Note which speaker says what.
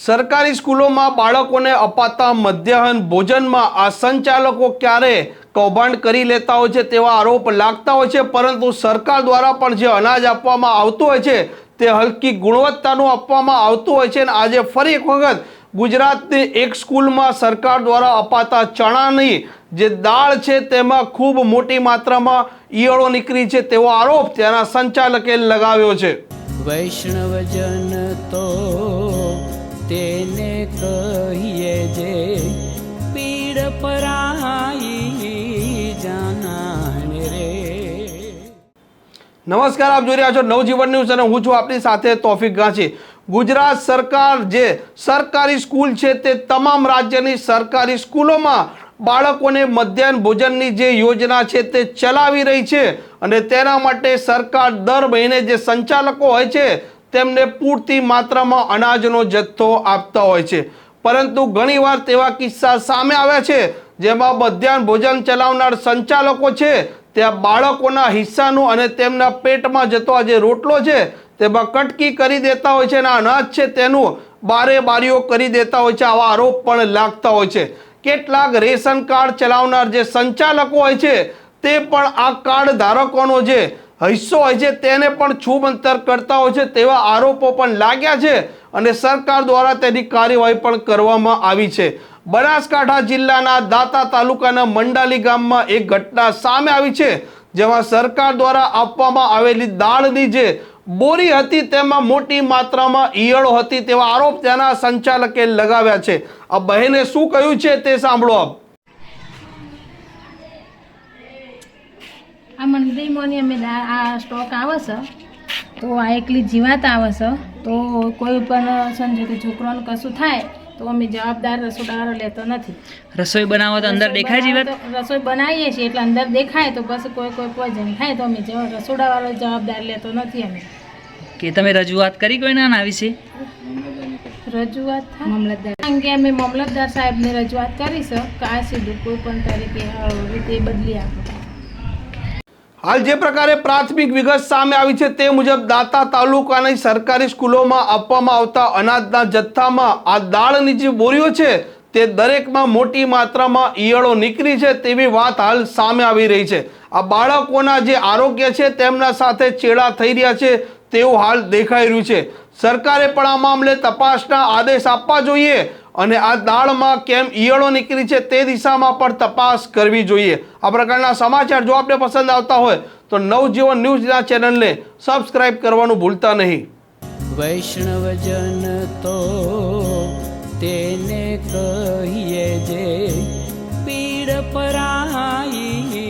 Speaker 1: સરકારી સ્કૂલોમાં બાળકોને અપાતા મધ્યાહન ભોજનમાં આ સંચાલકો ક્યારે કૌભાંડ કરી લેતા હોય છે તેવા આરોપ લાગતા હોય છે, પરંતુ સરકાર દ્વારા પણ જે અનાજ આપવામાં આવતું હોય છે તે હલકી ગુણવત્તાનું આપવામાં આવતું હોય છે અને આજે ફરી એક વખત ગુજરાતની એક સ્કૂલમાં સરકાર દ્વારા અપાતા ચણાની જે દાળ છે તેમાં ખૂબ મોટી માત્રામાં ઈયળો નીકળી છે તેવો આરોપ ત્યાંના સંચાલકે લગાવ્યો છે.
Speaker 2: વૈષ્ણવજન તો તેને કહીએ જે પીડ પરાઈ જાનાને રે.
Speaker 1: નમસ્કાર, આપ જોઈ રહ્યા છો નવજીવન ન્યૂઝ અને હું છું આપની સાથે તોફિક ગાંચી. ગુજરાત સરકાર જે સરકારી સ્કૂલ છે તે તમામ રાજ્યની સરકારી સ્કૂલોમાં બાળકોને મધ્યાહન ભોજનની જે યોજના છે તે ચલાવી રહી છે અને તેના માટે સરકાર દર મહિને જે સંચાલકો હોય છે તેમને પૂરતી માત્રામાં અનાજનો જથ્થો આપતા હોય છે. પરંતુ ઘણીવાર તેવા કિસ્સા સામે આવ્યા છે, જેમાં મધ્યાહન ભોજન ચલાવનાર સંચાલકો છે, ત્યાં બાળકોના હિસ્સાનું અને તેમના પેટમાં જતો આ જે રોટલો છે, તેમાં કટકી કરી દેતા હોય છે અને અનાજ છે તેનું બારે બારીઓ કરી દેતા હોય છે. આવા આરોપ પણ લાગતા હોય છે. કેટલાક રેશન કાર્ડ ચલાવનાર જે સંચાલકો હોય છે, તે પણ આ કાર્ડ ધારકોનો જે હિસ્સો હોય છે, તેને પણ છૂમંતર કરતા હોય છે, તેવા આરોપો પણ લાગ્યા છે અને સરકાર દ્વારા તેની કાર્યવાહી પણ કરવામાં આવી છે. બનાસકાંઠા જિલ્લાના દાતા તાલુકાના મંડાલી ગામમાં એક ઘટના સામે આવી છે, જેમાં સરકાર દ્વારા આપવામાં આવેલી દાળની જે બોરી હતી, તેમાં મોટી માત્રામાં ઈયળો હતી, તેવા આરોપ ત્યાંના સંચાલકે લગાવ્યા છે. આ બહેને શું કહ્યું છે તે સાંભળો આપ.
Speaker 3: આ મંદિરમાં અમે આ સ્ટોક આવે છે. તો આ એકલી જીવાત આવે છે. તો કોઈ પણ સંજોગે છોકરાનું કશું થાય તો અમે જવાબદાર રસોડાવાળો લેતો નથી.
Speaker 4: રસોઈ બનાવો તો અંદર દેખાય જીવાત?
Speaker 3: રસોઈ બનાવીએ છીએ એટલે અંદર દેખાય તો બસ કોઈ કોઈ પોઈઝન થાય તો અમે રસોડાવાળો જવાબદાર લેતો નથી અમે.
Speaker 4: કે તમે રજૂઆત કરી કોઈના આના વિશે?
Speaker 3: રજૂઆત મામલતદાર કે અમે મામલતદાર સાહેબને રજૂઆત કરી છે કે આ સીધું કોઈ પણ તરીકે રીતે બદલી આપો.
Speaker 1: હાલ જે પ્રકારે પ્રાથમિક વિગત સામે આવી છે તે મુજબ દાતા તાલુકાની સરકારી સ્કૂલોમાં આપવામાં આવતા અનાજના જથ્થામાં આ દાળની જે બોરીઓ છે તે દરેકમાં મોટી માત્રામાં ઈયળો નીકળી છે તેવી વાત હાલ સામે આવી રહી છે. આ બાળકોના જે આરોગ્ય છે તેમના સાથે ચેડા થઈ રહ્યા છે તેવું હાલ દેખાઈ રહ્યું છે. સરકારે પણ આ મામલે તપાસના આદેશ આપવા જોઈએ. અને આ દાળમાં કેમ ઈયળો નીકળી છે તે દિશામાં પણ તપાસ કરવી જોઈએ. આ પ્રકારના સમાચાર જો આપને પસંદ આવતા હોય, તો નવજીવન ન્યૂઝના ચેનલને સબસ્ક્રાઇબ કરવાનું ભૂલતા નહીં.
Speaker 2: વૈષ્ણવજન તો તેને કહીએ જે પીડ પરાઈ